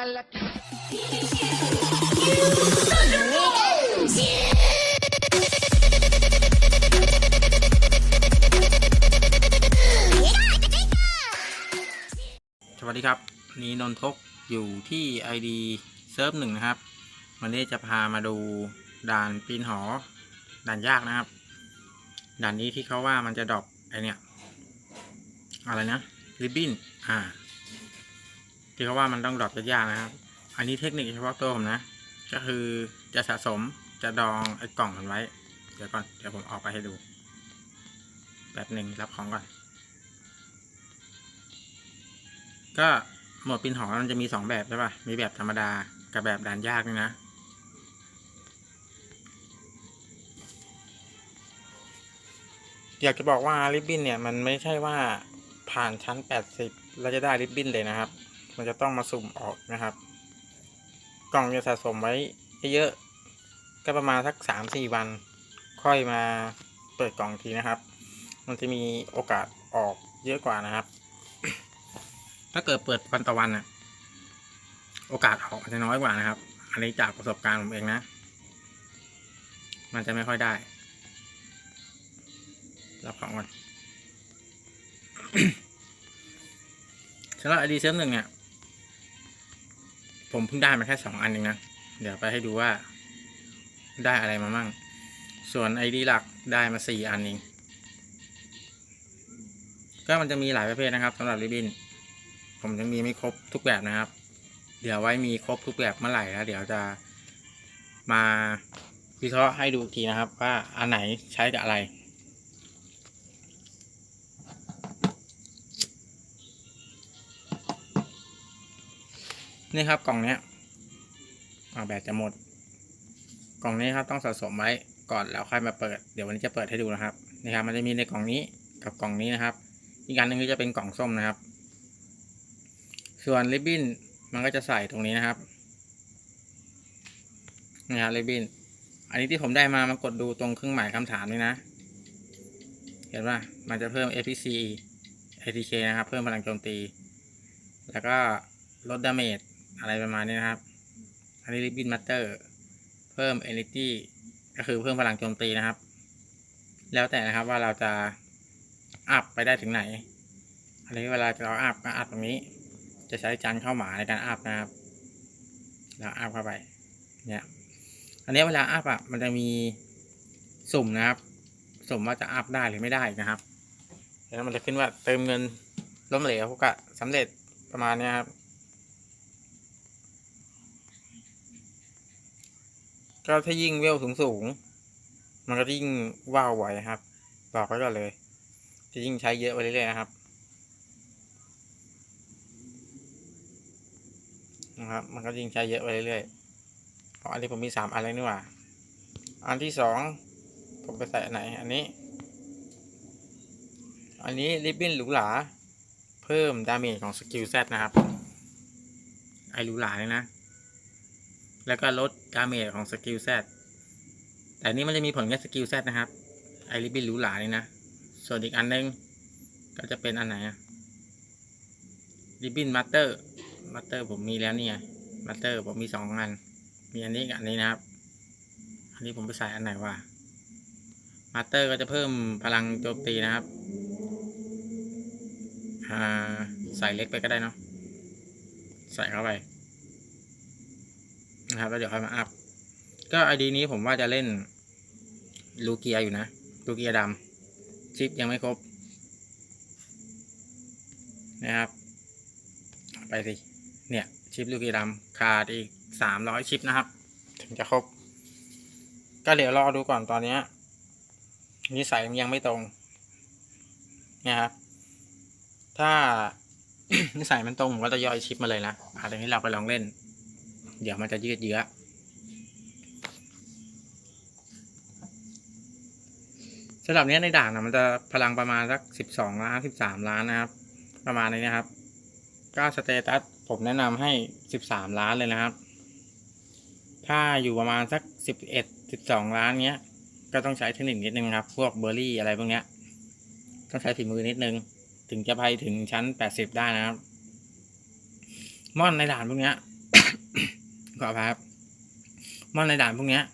malaki. สวัสดีครับ นี่นนทกอยู่ที่ ID เซิร์ฟหนึ่งนะครับ วันนี้จะพามาดูด่านปีนหอ ด่านยากนะครับ ด่านนี้ที่เขาว่ามันจะดรอปไอเนี่ย อะไรนะริบบิ้นอ่า ที่เขาว่ามันต้องดรอปจะยากนะครับ อันนี้เทคนิคเฉพาะตัวผมนะ ก็คือจะสะสมจะดองไอ้กล่องมันไว้ เดี๋ยวก่อนเดี๋ยวผมออกไปให้ดูแบบหนึ่งรับของก่อน ก็หมดปีนหอมันจะมีสองแบบใช่ป่ะ มีแบบธรรมดากับแบบด่านยากนี่นะ อยากจะบอกว่าริบบิ้นเนี่ย มันไม่ใช่ว่าผ่านชั้น 80 แล้วจะได้ริบบิ้นเลยนะครับ มันจะต้องมาสุ่มออกนะครับ กล่องจะสะสมไว้เยอะๆก็ประมาณสักสามสี่วัน ค่อยมาเปิดกล่องทีนะครับ มันจะมีโอกาสออกเยอะกว่านะครับ ถ้าเกิดเปิดวันต่อวันน่ะโอกาสออกอาจจะน้อยกว่านะครับ อันนี้จากประสบการณ์ผมเองนะ มันจะไม่ค่อยได้รับของก่อนสำหรับไอดีเซิร์ฟหนึ่งเนี่ย ผมเพิ่งได้มาแค่สองอันเองนะ เดี๋ยวไปให้ดูว่า ได้อะไรมามั่ง ส่วนไอดีหลักได้มาสี่อันเอง ก็มันจะมีหลายประเภทนะครับสำหรับริบบิน ผมยังมีไม่ครบทุกแบบนะครับ เดี๋ยวไว้มีครบทุกแบบเมื่อไหร่แล้วเดี๋ยวจะมาวิเคราะห์ให้ดูอีกทีนะครับ ว่าอันไหนใช้กับอะไร นี่ครับกล่องเนี้ยเอาแบบจะหมด กล่องนี้ครับต้องสะสมไว้ก่อนแล้วค่อยมาเปิดเดี๋ยววันนี้จะเปิดให้ดูนะครับนี่ครับมันจะมีในกล่องนี้กับกล่องนี้นะครับ อีกอันหนึงก็จะเป็นกล่องส้มนะครับ ส่วนริบบิ้นมันก็จะใส่ตรงนี้นะครับนี่ครับริบบิ้นอันนี้ที่ผมได้มามันกดดูตรงเครื่องหมายคำถามนี่นะ เห็นว่ามันจะเพิ่ม APC ATK นะครับ เพิ่มพลังโจมตี แล้วก็ลดดาเมจ อะไรประมาณนี้นะครับ อันนี้ริบบิ้นมัตเตอร์ เพิ่ม Energy ก็คือเพิ่มพลังโจมตีนะครับ แล้วแต่นะครับว่าเราจะอัพไปได้ถึงไหน อันนี้เวลาเราอัพก็อัพตรงนี้ จะใช้จานเข้าหมาในการอัพนะครับแล้วอัพเข้าไป เนี่ย อันนี้เวลาอัพอะ มันจะมีสุ่มนะครับ สุ่มว่าจะอัพได้หรือไม่ได้นะครับ แล้วมันจะขึ้นว่าเติมเงินล้มเหลวก็สำเร็จประมาณนี้ครับ ก็ถ้ายิ่งเวลสูงสูง มันก็ยิ่งว้าวไหวครับ บอกไว้ก่อนเลยจะยิ่งใช้เยอะไปเรื่อยๆนะครับนะครับ มันก็ยิ่งใช้เยอะไปเรื่อยๆเพราะอันนี้ผมมีสามอันเลยนี่หว่า อันที่สองผมไปใส่ไหน อันนี้ อันนี้ริบบิ้นหรูหราเพิ่มดาเมจของสกิลเซนะครับ ไอหรูหราเนี่ยนะ แล้วก็ลด ดาเมจของสกิลเซตแต่นี่มันจะมีผลแค่สกิลเซตนะครับ ไอริบินหรูหรานี่นะ ส่วนอีกอันนึง ก็จะเป็นอันไหนอะริบบินมัตเตอร์มัตเตอร์ผมมีแล้วเนี่ยมัตเตอร์ผมมีสองอัน มีอันนี้กับอันนี้นะครับ อันนี้ผมไปใส่อันไหนวะมัตเตอร์ก็จะเพิ่มพลังโจมตีนะครับใส่เล็กไปก็ได้เนาะใส่เข้าไป นะครับแล้วเดี๋ยวค่อยมาอัพก็ไอดีนี้ผมว่าจะเล่นลูเกียอยู่นะลูเกียดำชิปยังไม่ครบนะครับ ไปสิ เนี่ย ชิปลูกกีดำขาดอีกสามร้อยชิปนะครับ ถึงจะครบ ก็เดี๋ยวรอดูก่อนตอนนี้นิสัยมันยังไม่ตรงนะครับ ถ้านิสัยมันตรงผมก็จะย่อยชิปมาเลยนะอาตรงนี้เราไปลองเล่น เดี๋ยวมันจะยืดเยื้อสำหรับเนี้ยในด่านนะมันจะพลังประมาณสักสิบสองล้านสิบสามล้านนะครับ ประมาณนี้นะครับก็สเตตัสผมแนะนำให้สิบสามล้านเลยนะครับ ถ้าอยู่ประมาณสักสิบเอ็ดสิบสองล้านเนี้ย ก็ต้องใช้เทคนิคนิดนึงครับ พวกเบอร์รี่อะไรพวกเนี้ย ต้องใช้ฝีมือนิดนึง ถึงจะไปถึงชั้นแปดสิบได้นะครับม่อนในด่านพวกเนี้ย ขออภัยครับมอนในด่านพวกเนี้ย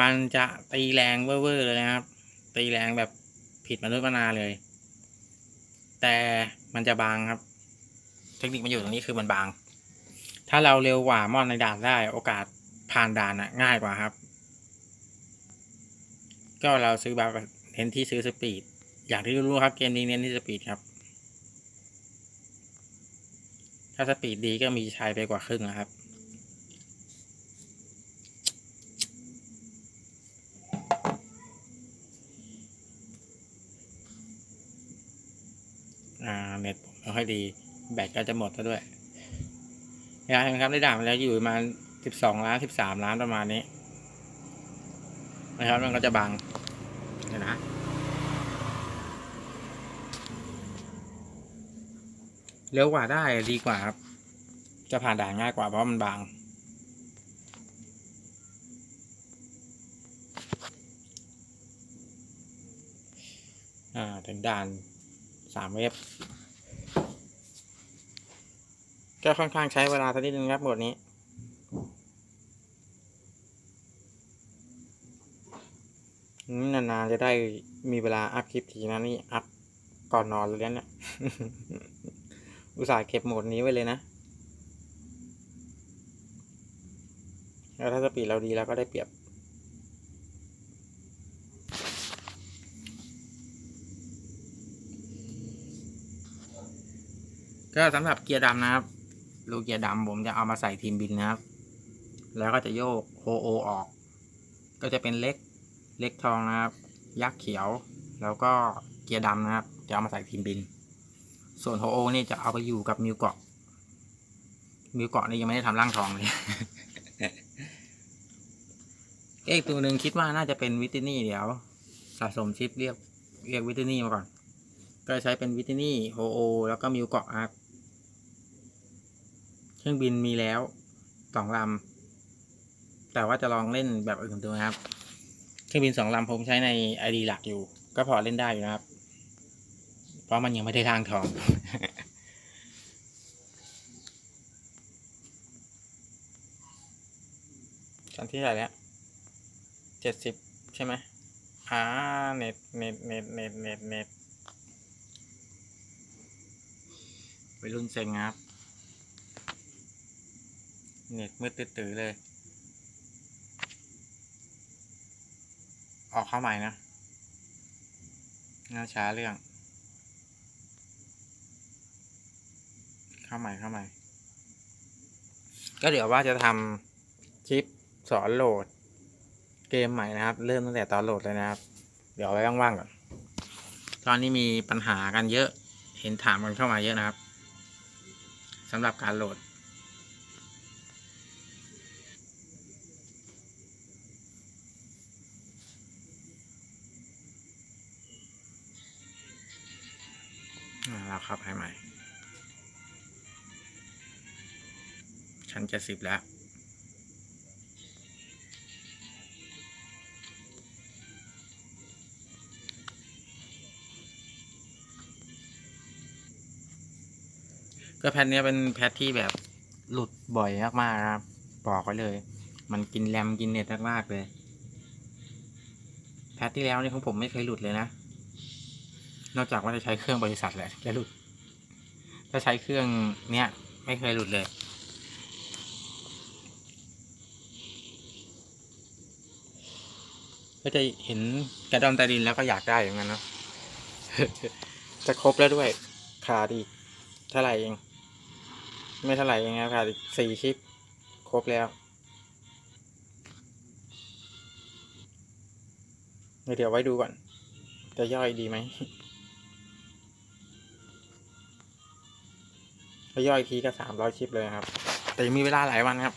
มันจะตีแรงเว่อร์เลยนะครับ ตีแรงแบบผิดมนุษย์มนาเลย แต่มันจะบางครับ เทคนิคมันอยู่ตรงนี้คือมันบาง ถ้าเราเร็วกว่ามอนในด่านได้โอกาสผ่านด่านอะง่ายกว่าครับ ก็เราซื้อบาร์เน้นที่ซื้อสปีดอย่างที่รู้ครับเกมนี้เน้นที่สปีดครับ ถ้าสปีดดีก็มีชัยไปกว่าครึ่งนะครับ เน็ตผมไม่ค่อยดี แบตก็จะหมดซะด้วยยายครับได้ด่ามาแล้วอยู่ประมาณสิบสองล้านสิบสามล้านประมาณนี้ นะครับมันก็จะบังเห็นนะเร็วกว่าได้ดีกว่าครับ จะผ่านด่านง่ายกว่าเพราะมันบาง อ่า ถึงด่านสามเว็บ ก็ค่อนข้างใช้เวลาสักนิดนึงครับหมดนี้ นานๆจะได้มีเวลาอัพคลิปทีนะนี่อัพก่อนนอนเลยนะเนี่ยอุตส่าห์เก็บโหมดนี้ไว้เลยนะ แล้วถ้าสปีดเราดีเราก็ได้เปรียบก็สำหรับเกียร์ดำนะครับ ลูกเกียร์ดำผมจะเอามาใส่ทีมบินนะครับ แล้วก็จะโยกโฮโอออก ก็จะเป็นเล็กเล็กทองนะครับ ยักษ์เขียว แล้วก็เกียร์ดำนะครับ จะเอามาใส่ทีมบิน ส่วนโฮโอนี่จะเอาไปอยู่กับมิวเกาะมิวเกาะนี่ยังไม่ได้ทำร่างทองเลยเอกตัวหนึ่งคิดว่าน่าจะเป็นวิตินี่เดี๋ยว สะสมชิปเรียกเรียกวิตินี่มาก่อน ก็ใช้เป็นวิตินี่โฮโอ แล้วก็มิวเกาะครับ ครื่องบินมีแล้วสองลำ แต่ว่าจะลองเล่นแบบอื่นดูนะครับ เครื่องบินสองลำผมใช้ในไอดีหลักอยู่ ก็พอเล่นได้อยู่นะครับ เพราะมันยังไม่ได้ทางทอง ชั้นที่เท่าไหร่แล้วเจ็ดสิบใช่ไหมอ่าเน็ตเน็ตเน็ตเน็ตเน็ตเน็ตไปรุ่นเซ็งครับ เน็ตมืดตื้อเลย ออกเข้าใหม่นะน่าช้าเรื่อง เข้าใหม่เข้าใหม่ ก็เดี๋ยวว่าจะทำคลิปสอนโหลด เกมใหม่นะครับ เริ่มตั้งแต่ตอนโหลดเลยนะครับ เดี๋ยวไว้ว่างๆก่อน ตอนนี้มีปัญหากันเยอะ เห็นถามกันเข้ามาเยอะนะครับสำหรับการโหลด อ่าเราเข้ใหม่ ชั้นเจ็ดสิบแล้ว ก็แพทเนี้ยเป็นแพทที่แบบหลุดบ่อยมากๆนะครับ บอกไว้เลย มันกินแรมกินเน็ตมากๆเลย แพทที่แล้วนี่ของผมไม่เคยหลุดเลยนะ นอกจากว่าจะใช้เครื่องบริษัทแหละจะหลุด ถ้าใช้เครื่องเนี้ยไม่เคยหลุดเลย ก็จะเห็นกระดอนใตาดินแล้วก็อยากได้อย่างนั้นเนาะ จะครบแล้วด้วยขาดอีกเท่าไหร่เอง ไม่เท่าไหร่เองครับขาดอีกสี่ชิปครบแล้วเดี๋ยวไว้ดูก่อน จะย่อยดีไหม ถ้าย่อยทีก็สามร้อยชิปเลยครับ แต่ยังมีเวลาหลายวันครับ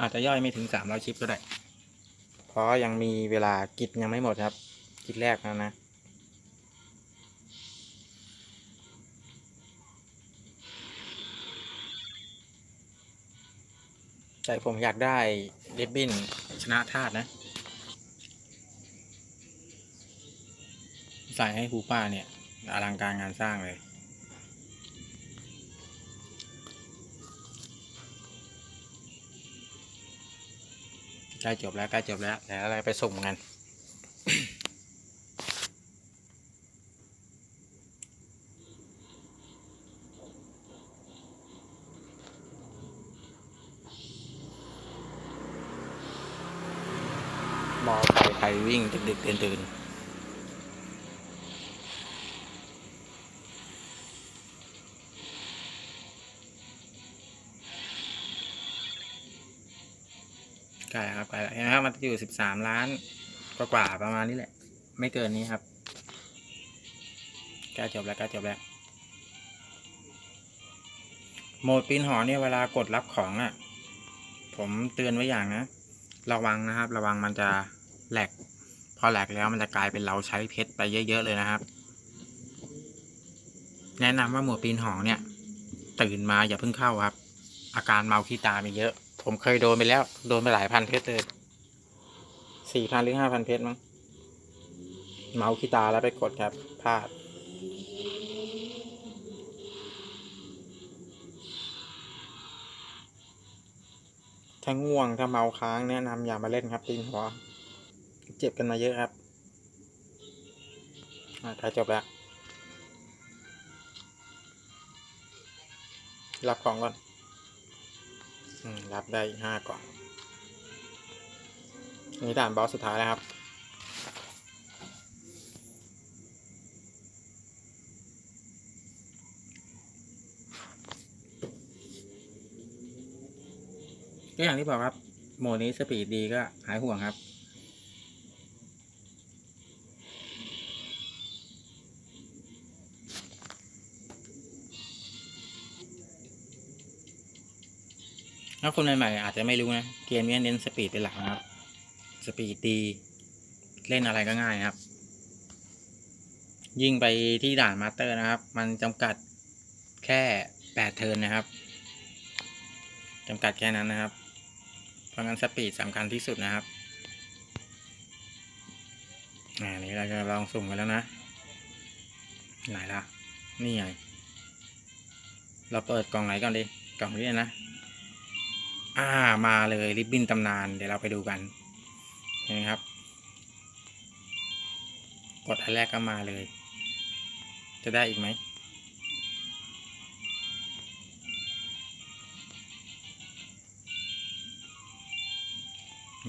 อาจจะย่อยไม่ถึงสามร้อยชิปก็ได้ เพราะยังมีเวลากิจยังไม่หมดครับ กิจแรกนะนะใจผมอยากได้ ริบบิ้นชนะธาตุนะ ใส่ให้ครูป้าเนี่ย อลังการงานสร้างเลย ใกล้จบแล้วใกล้จบแล้วเดี๋อะไรไปส่งกัน วิ่งดึกๆตื่นๆใกล้ครับใกลแล้วเห็นไหมครับมันจะอยู่สิบสามล้านกว่าๆประมาณนี้แหละ ไม่เกินนี้ครับใกล้จบแล้วใกล้จบแล้วโหมดปีนหอเนี่ยเวลากดรับของอะ่ะ ผมเตือนไว้อย่างนะ ระวังนะครับ ระวังมันจะแหลก พอแหลกแล้วมันจะกลายเป็นเราใช้เพชรไปเยอะๆเลยนะครับ แนะนำว่าหมวดปีนหอเนี่ย ตื่นมาอย่าเพิ่งเข้าครับ อาการเมาขี้ตามีเยอะ ผมเคยโดนไปแล้ว โดนไปหลายพันเพชรเลยสี่พันหรือห้าพันเพชรมั้งเมาขี้ตาแล้วไปกดครับพลาดถ้าง่วงถ้าเมาค้างแนะนำอย่ามาเล่นครับปีนหัว เจ็บกันมาเยอะครับอ่าถ่ายจบแล้ว รับของก่อนอรับได้อีกห้ากล่องนี่ด่านบอสสุดท้ายแล้วครับก็อย่างที่บอกครับ โมนี้สปีดดีก็หายห่วงครับ ถ้าคนใหม่ๆอาจจะไม่รู้นะ เกมนี้เน้นสปีดเป็นหลักนะครับ สปีดดี เล่นอะไรก็ง่ายครับ ยิ่งไปที่ด่านมาสเตอร์นะครับ มันจำกัดแค่แปดเทิร์นนะครับจำกัดแค่นั้นนะครับ เพราะงั้นสปีดสำคัญที่สุดนะครับอ่านี้เราจะลองสุ่มกันแล้วนะ ไหนล่ะ นี่ไง เราเปิดกล่องไหนก่อนดี กล่องนี้นะ อ่ามาเลยริบบิ้นตำนาน เดี๋ยวเราไปดูกันนไหมครับ กดอันแรกก็มาเลย จะได้อีกไหม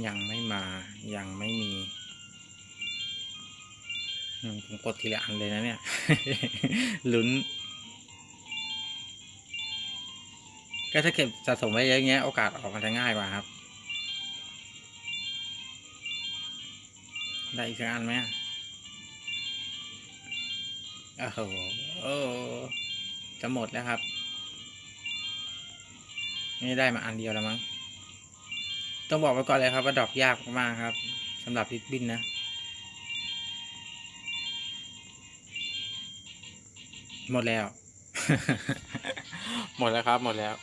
ยังไม่มายังไม่มีผมกดทีละอันเลยนะเนี่ยลุ้น ก็ถ้าเก็บสะสมไว้เยอะเงี้ยโอกาสออกมันจะง่ายกว่าครับ ได้อีกสักอันไหมโอ้โหจะหมดแล้วครับ นี่ได้มาอันเดียวแล้วมั้ง ต้องบอกไว้ก่อนเลยครับว่าดอกยากมากๆครับสำหรับลิปบินนะหมดแล้ว หมดแล้วครับ หมดแล้ว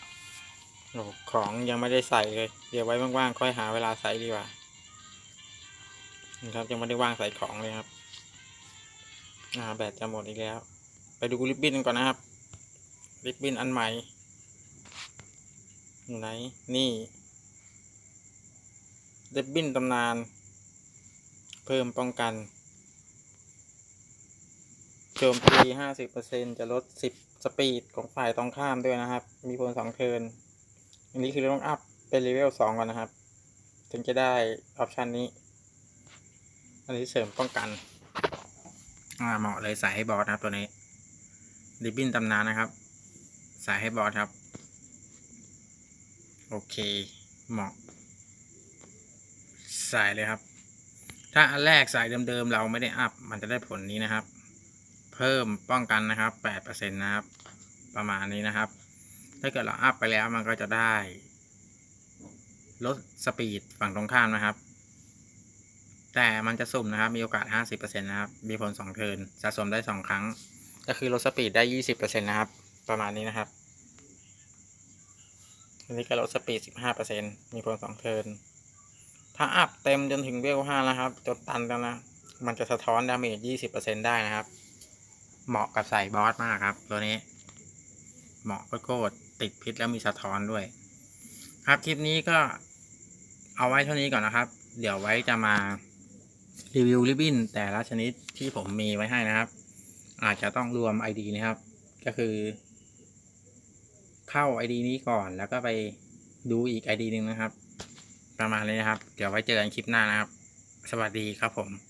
โอ้ของยังไม่ได้ใส่เลย เดี๋ยวไว้ว่างๆค่อยหาเวลาใส่ดีกว่านะครับยังไม่ได้ว่างใส่ของเลยครับ อ่า แบตจะหมดอีกแล้ว ไปดูริบบิ้นก่อนนะครับ ริบบิ้นอันใหม่อยู่ไหนนี่ริบบิ้นตำนาน เพิ่มป้องกันโจมตีห้าสิบเปอร์เซ็นจะลดสิบสปีดของฝ่ายตรงข้ามด้วยนะครับ มีผลสองเทิร์น อันนี้คือเราต้องอัพเป็นเลเวลสองก่อนนะครับ ถึงจะได้ออปชันนี้ อันนี้เสริมป้องกัน อ่าเหมาะเลยใส่ให้บอสนะครับตัวนี้ริบบิ้นตำนานนะครับ ใส่ให้บอสครับ โอเค เหมาะ ใส่เลยครับ ถ้าอันแรกใส่เดิมๆเราไม่ได้อัพ มันจะได้ผลนี้นะครับ เพิ่มป้องกันนะครับแปดเปอร์เซ็นต์นะครับ ประมาณนี้นะครับ ถ้าเกิดเราอัพไปแล้วมันก็จะได้ลดสปีดฝั่งตรงข้ามนะครับ แต่มันจะสุ่มนะครับ มีโอกาส 50%นะครับ มีผล2เทินสะสมได้ 2 ครั้ง ก็คือลดสปีดได้ 20%นะครับ ประมาณนี้นะครับอันนี้ก็ลดสปีด 15%มีผล2เทินถ้าอัพเต็มจนถึงเวล5แล้วครับจดตันแล้วนะ มันจะสะท้อนดาเมจยี่สิบเปอร์เซ็นได้นะครับ เหมาะกับใส่บอสมากครับ ตัวนี้ เหมาะโคตร ติดพิษแล้วมีสะท้อนด้วย ครับคลิปนี้ก็เอาไว้เท่านี้ก่อนนะครับ เดี๋ยวไว้จะมารีวิวริบบิ้นแต่ละชนิดที่ผมมีไว้ให้นะครับ อาจจะต้องรวม ID นะครับ ก็คือ เข้า ID นี้ก่อนแล้วก็ไปดูอีก ID หนึ่งนะครับ ประมาณนี้นะครับ เดี๋ยวไว้เจอกันคลิปหน้านะครับ สวัสดีครับผม